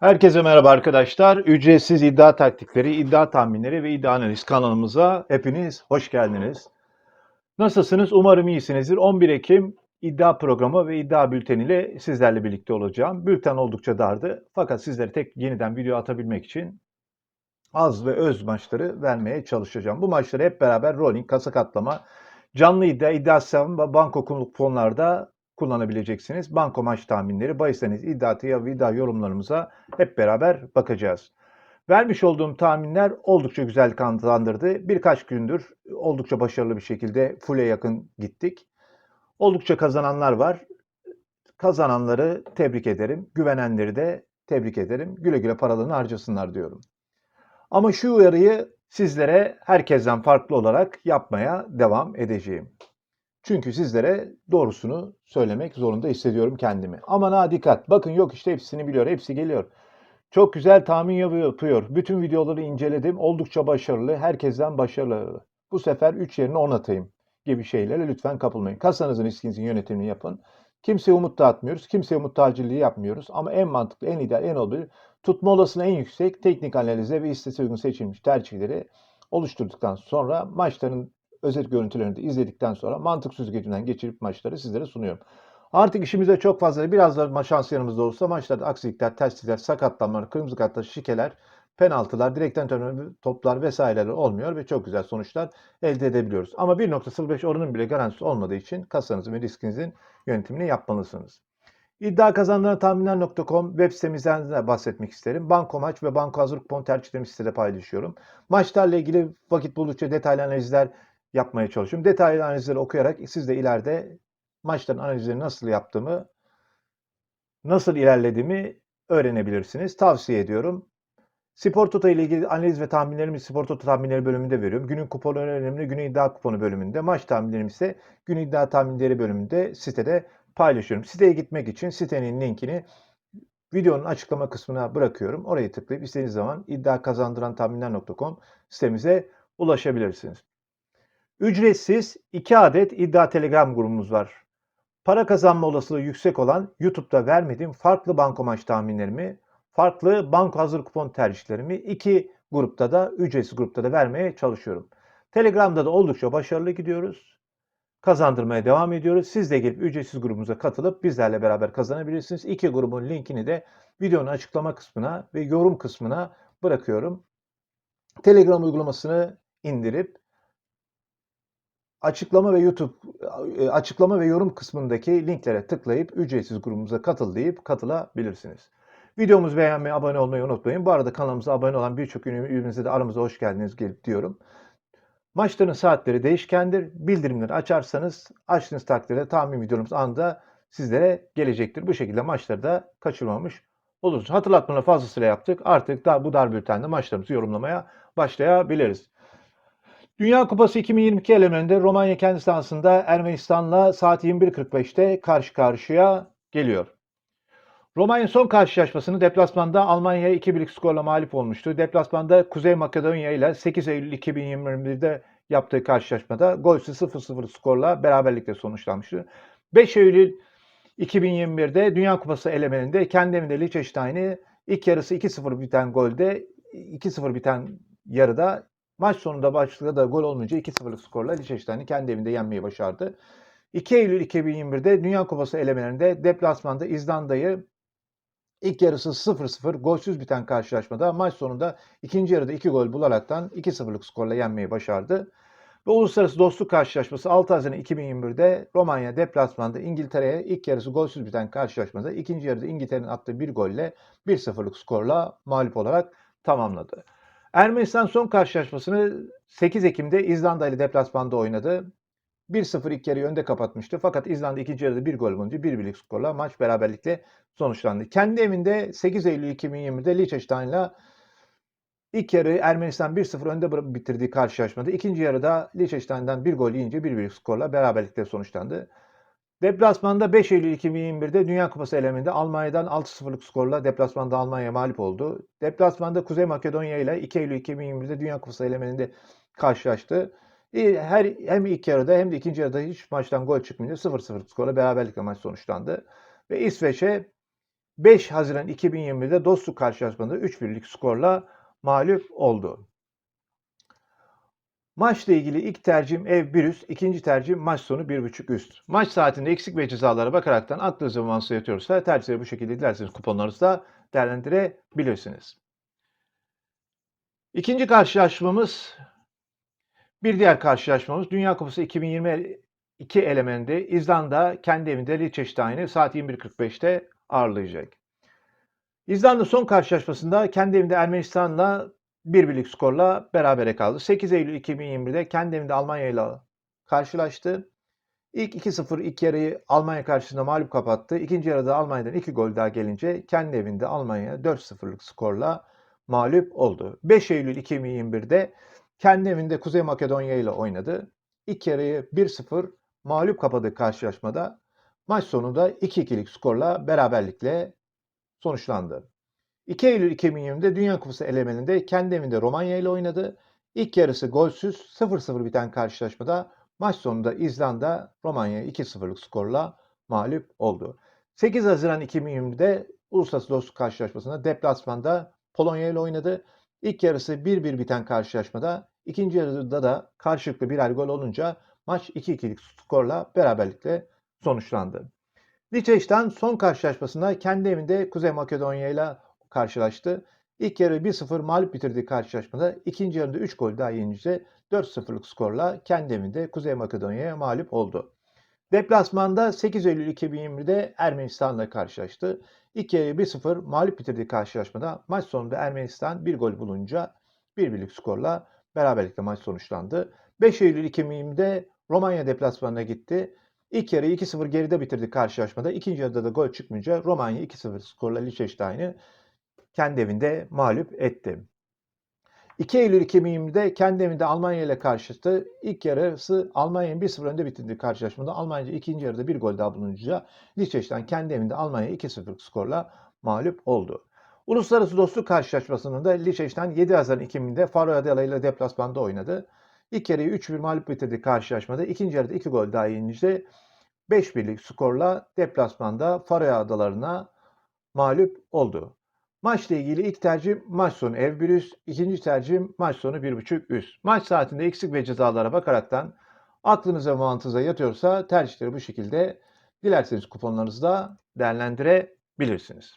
Herkese merhaba arkadaşlar. Ücretsiz iddia taktikleri, iddia tahminleri ve iddia analiz kanalımıza hepiniz hoş geldiniz. Nasılsınız? Umarım iyisinizdir. 11 Ekim iddia programı ve iddia bülteniyle sizlerle birlikte olacağım. Bülten oldukça dardı fakat sizlere tek yeniden video atabilmek için az ve öz maçları vermeye çalışacağım. Bu maçları hep beraber rolling, kasa katlama, canlı iddia, iddia sistemi ve banko fonlarda kullanabileceksiniz. Banko maç tahminleri, bahisleriniz, iddia, ya ve iddia yorumlarımıza hep beraber bakacağız. Vermiş olduğum tahminler oldukça güzel kazandırdı. Birkaç gündür oldukça başarılı bir şekilde full'e yakın gittik. Oldukça kazananlar var. Kazananları tebrik ederim. Güvenenleri de tebrik ederim. Güle güle paralarını harcasınlar diyorum. Ama şu uyarıyı sizlere herkesten farklı olarak yapmaya devam edeceğim. Çünkü sizlere doğrusunu söylemek zorunda hissediyorum kendimi. Aman ha dikkat. Bakın yok işte hepsini biliyor. Hepsi geliyor. Çok güzel tahmin yapıyor. Bütün videoları inceledim. Oldukça başarılı. Herkesten başarılı. Bu sefer 3 yerine 10 atayım gibi şeylere lütfen kapılmayın. Kasanızın riskinizin yönetimini yapın. Kimseye umut dağıtmıyoruz. Kimseye umut tacirliği yapmıyoruz. Ama en mantıklı, en ideal, en olduğu tutma olasılığı en yüksek teknik analize ve istatistiğe uygun seçilmiş tercihleri oluşturduktan sonra maçların özet görüntülerini de izledikten sonra mantık süzgecinden geçirip maçları sizlere sunuyorum. Artık işimize çok fazla biraz da şans yanımızda olsa maçlarda aksilikler, terslikler, sakatlanmalar, kırmızı kartlar, şikeler, penaltılar, direkten toplar vesaireler olmuyor ve çok güzel sonuçlar elde edebiliyoruz. Ama 1.05 oranın bile garantisi olmadığı için kasanızın ve riskinizin yönetimini yapmalısınız. İddia kazandıran tahminler.com web sitemizden de bahsetmek isterim. Banko maç ve banko hazır kupon tercihlerimi sitede paylaşıyorum. Maçlarla ilgili vakit buldukça detaylı analizler yapmaya çalışıyorum. Detaylı analizleri okuyarak siz de ileride maçların analizlerini nasıl yaptığımı, nasıl ilerlediğimi öğrenebilirsiniz. Tavsiye ediyorum. Spor Toto ile ilgili analiz ve tahminlerimi Spor Toto tahminleri bölümünde veriyorum. Günün kuponu önemli, günün iddia kuponu bölümünde. Maç tahminlerimi ise gün iddia tahminleri bölümünde sitede paylaşıyorum. Siteye gitmek için sitenin linkini videonun açıklama kısmına bırakıyorum. Orayı tıklayıp istediğiniz zaman iddia kazandıran tahminler.com sitemize ulaşabilirsiniz. Ücretsiz 2 adet iddia telegram grubumuz var. Para kazanma olasılığı yüksek olan YouTube'da vermediğim farklı banko tahminlerimi, farklı banko hazır kupon tercihlerimi iki grupta da ücretsiz grupta da vermeye çalışıyorum. Telegram'da da oldukça başarılı gidiyoruz. Kazandırmaya devam ediyoruz. Siz de gelip ücretsiz grubumuza katılıp bizlerle beraber kazanabilirsiniz. İki grubun linkini de videonun açıklama kısmına ve yorum kısmına bırakıyorum. Telegram uygulamasını indirip açıklama ve YouTube e, açıklama ve yorum kısmındaki linklere tıklayıp ücretsiz grubumuza katıl deyip katılabilirsiniz. Videomuzu beğenmeyi, abone olmayı unutmayın. Bu arada kanalımıza abone olan birçok ürünümüze de aramıza hoş geldiniz gelip diyorum. Maçların saatleri değişkendir. Bildirimleri açarsanız açtığınız takdirde tahmin videomuz anda sizlere gelecektir. Bu şekilde maçları da kaçırmamış oluruz. Hatırlatmaları fazlasıyla yaptık. Artık da bu dar bültende maçlarımızı yorumlamaya başlayabiliriz. Dünya Kupası 2022 elemeninde Romanya kendi sahasında Ermenistan'la saat 21.45'te karşı karşıya geliyor. Romanya son karşılaşmasını deplasmanda Almanya'ya 2-1'lik skorla mağlup olmuştu. Deplasmanda Kuzey Makedonya ile 8 Eylül 2021'de yaptığı karşılaşmada golsüz 0-0 skorla beraberlikle sonuçlanmıştı. 5 Eylül 2021'de Dünya Kupası elemeninde kendi evinde Liechtenstein'i ilk yarısı 2-0 biten golde 2-0 biten yarıda Maç sonunda başlıkta da gol olmayınca 2-0'lık skorla Liechtenstein'i kendi evinde yenmeyi başardı. 2 Eylül 2021'de Dünya Kupası elemelerinde deplasmanda İzlanda'yı ilk yarısı 0-0 golsüz biten karşılaşmada maç sonunda ikinci yarıda 2 gol bularaktan 2-0'lık skorla yenmeyi başardı. Ve uluslararası dostluk karşılaşması 6 Haziran 2021'de Romanya deplasmanda İngiltere'ye ilk yarısı golsüz biten karşılaşmada ikinci yarıda İngiltere'nin attığı bir golle 1-0'lık skorla mağlup olarak tamamladı. Ermenistan son karşılaşmasını 8 Ekim'de İzlanda ile deplasmanda oynadı. 1-0 ilk yarıyı önde kapatmıştı. Fakat İzlanda ikinci yarıda bir gol bulunca bir birlik skorla maç beraberlikle sonuçlandı. Kendi evinde 8 Eylül 2020'de Liechtenstein'la ilk yarı Ermenistan 1-0 önde bitirdiği karşılaşmada ikinci yarıda Liechtenstein'dan bir gol yiyince bir birlik skorla beraberlikle sonuçlandı. Deplasmanda 5 Eylül 2021'de Dünya Kupası eleminde Almanya'dan 6-0'lık skorla deplasmanda Almanya mağlup oldu. Deplasmanda Kuzey Makedonya ile 2 Eylül 2021'de Dünya Kupası elemeninde karşılaştı. Her hem ilk yarıda hem de ikinci yarıda hiç maçtan gol çıkmayınca 0-0 skorla beraberlikle maç sonuçlandı. Ve İsveç'e 5 Haziran 2020'de dostluk karşılaşmasında 3-1'lik skorla mağlup oldu. Maçla ilgili ilk tercihim ev 1 üst, ikinci tercihim maç sonu 1.5 üst. Maç saatinde eksik ve cezalara bakaraktan aklınıza mansı yatıyorsa tercihleri bu şekilde dilerseniz kuponlarınızda değerlendirebilirsiniz. İkinci karşılaşmamız bir diğer karşılaşmamız Dünya Kupası 2022 elemeninde İzlanda kendi evinde Liechtenstein'i saat 21.45'te ağırlayacak. İzlanda son karşılaşmasında kendi evinde Ermenistan'la bir birlik skorla berabere kaldı. 8 Eylül 2021'de kendi evinde Almanya ile karşılaştı. İlk 2-0 ilk yarıyı Almanya karşısında mağlup kapattı. İkinci yarıda Almanya'dan 2 gol daha gelince kendi evinde Almanya'ya 4-0'lık skorla mağlup oldu. 5 Eylül 2021'de kendi evinde Kuzey Makedonya ile oynadı. İlk yarıyı 1-0 mağlup kapadığı karşılaşmada maç sonunda 2-2'lik skorla beraberlikle sonuçlandı. 2 Eylül 2020'de Dünya Kupası elemeninde kendi evinde Romanya ile oynadı. İlk yarısı golsüz 0-0 biten karşılaşmada maç sonunda İzlanda Romanya'ya 2-0'lık skorla mağlup oldu. 8 Haziran 2020'de Uluslararası Dostluk karşılaşmasında deplasmanda Polonya ile oynadı. İlk yarısı 1-1 biten karşılaşmada ikinci yarıda da karşılıklı birer gol olunca maç 2-2'lik skorla beraberlikle sonuçlandı. Liechtenstein son karşılaşmasında kendi evinde Kuzey Makedonya ile karşılaştı. İlk yarı 1-0 mağlup bitirdiği karşılaşmada ikinci yarıda 3 gol daha yenince 4-0'lık skorla kendi evinde Kuzey Makedonya'ya mağlup oldu. Deplasmanda 8 Eylül 2020'de Ermenistan'la karşılaştı. İlk yarı 1-0 mağlup bitirdiği karşılaşmada maç sonunda Ermenistan bir gol bulunca bir birlik skorla beraberlikle maç sonuçlandı. 5 Eylül 2020'de Romanya deplasmanına gitti. İlk yarı 2-0 geride bitirdi karşılaşmada. İkinci yarıda da gol çıkmayınca Romanya 2-0 skorla Liechtenstein'i kendi evinde mağlup etti. 2 Eylül 2020'de kendi evinde Almanya ile karşılaştı. İlk yarısı Almanya'nın 1-0 önde bitirdiği karşılaşmada Almanya ikinci yarıda bir gol daha bulunca Liechtenstein kendi evinde Almanya 2-0 skorla mağlup oldu. Uluslararası dostluk karşılaşmasında da Liechtenstein 7 Haziran 2000'de Faroe Adaları ile deplasmanda oynadı. İlk yarıyı 3-1 mağlup bitirdiği karşılaşmada ikinci yarıda 2 gol daha yiyince 5-1'lik skorla deplasmanda Faroe Adaları'na mağlup oldu. Maçla ilgili ilk tercih maç sonu ev 1 üst, ikinci tercih maç sonu 1.5 üst. Maç saatinde eksik ve cezalara bakaraktan aklınıza mantığınıza yatıyorsa tercihleri bu şekilde dilerseniz kuponlarınızda değerlendirebilirsiniz.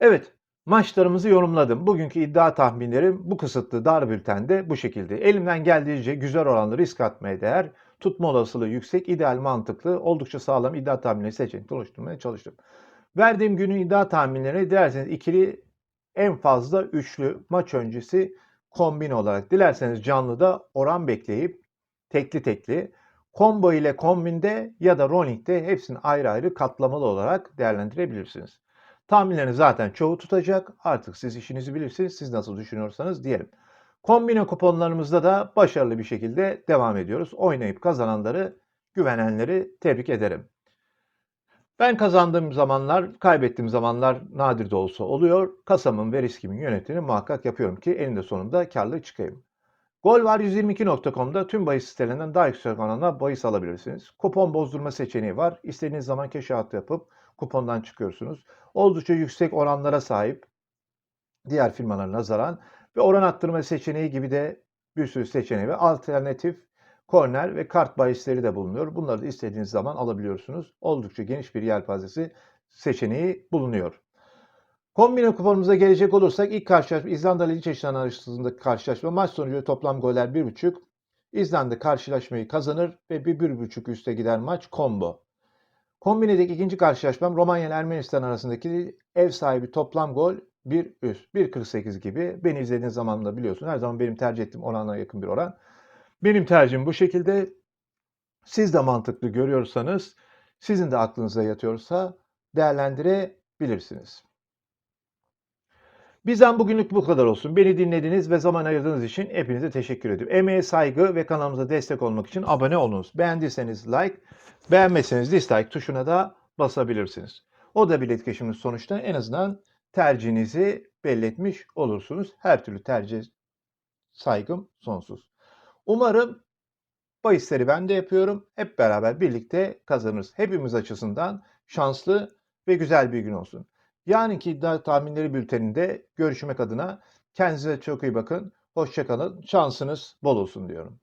Evet, maçlarımızı yorumladım. Bugünkü iddia tahminlerim bu kısıtlı dar bültende bu şekilde. Elimden geldiğince güzel oranlı risk atmaya değer, tutma olasılığı yüksek, ideal mantıklı, oldukça sağlam iddia tahminleri seçenekleri oluşturmaya çalıştım. Verdiğim günün iddia tahminlerini dilerseniz ikili en fazla üçlü maç öncesi kombin olarak dilerseniz canlıda oran bekleyip tekli tekli combo ile kombinde ya da rolling'de hepsini ayrı ayrı katlamalı olarak değerlendirebilirsiniz. Tahminlerin zaten çoğu tutacak. Artık siz işinizi bilirsiniz. Siz nasıl düşünüyorsanız diyelim. Kombine kuponlarımızda da başarılı bir şekilde devam ediyoruz. Oynayıp kazananları, güvenenleri tebrik ederim. Ben kazandığım zamanlar, kaybettiğim zamanlar nadir de olsa oluyor. Kasamın ve riskimin yönetimini muhakkak yapıyorum ki eninde sonunda karlı çıkayım. Golvar122.com'da tüm bahis sitelerinden daha yüksek oranla bahis alabilirsiniz. Kupon bozdurma seçeneği var. İstediğiniz zaman cash out yapıp kupondan çıkıyorsunuz. Oldukça yüksek oranlara sahip diğer firmalara nazaran ve oran arttırma seçeneği gibi de bir sürü seçeneği ve alternatif korner ve kart bahisleri de bulunuyor. Bunları da istediğiniz zaman alabiliyorsunuz. Oldukça geniş bir yelpazesi seçeneği bulunuyor. Kombine kuponumuza gelecek olursak ilk karşılaşma İzlanda ile Liechtenstein arasındaki karşılaşma maç sonucu toplam goller 1.5. İzlanda karşılaşmayı kazanır ve bir 1.5 üste gider maç combo. Kombinedeki ikinci karşılaşmam Romanya ile Ermenistan arasındaki ev sahibi toplam gol 1 üst. 1.48 gibi. Beni izlediğiniz zaman da biliyorsun. Her zaman benim tercih ettiğim oranlara yakın bir oran. Benim tercihim bu şekilde. Siz de mantıklı görüyorsanız, sizin de aklınıza yatıyorsa değerlendirebilirsiniz. Bizden bugünlük bu kadar olsun. Beni dinlediğiniz ve zaman ayırdığınız için hepinize teşekkür ediyorum. Emeğe saygı ve kanalımıza destek olmak için abone olunuz. Beğendiyseniz like, beğenmezseniz dislike tuşuna da basabilirsiniz. O da bir etkileşimin sonuçta en azından tercihinizi belli etmiş olursunuz. Her türlü tercih saygım sonsuz. Umarım bahisleri ben de yapıyorum. Hep beraber birlikte kazanırız. Hepimiz açısından şanslı ve güzel bir gün olsun. Yarınki iddia tahminleri bülteninde görüşmek adına kendinize çok iyi bakın. Hoşçakalın. Şansınız bol olsun diyorum.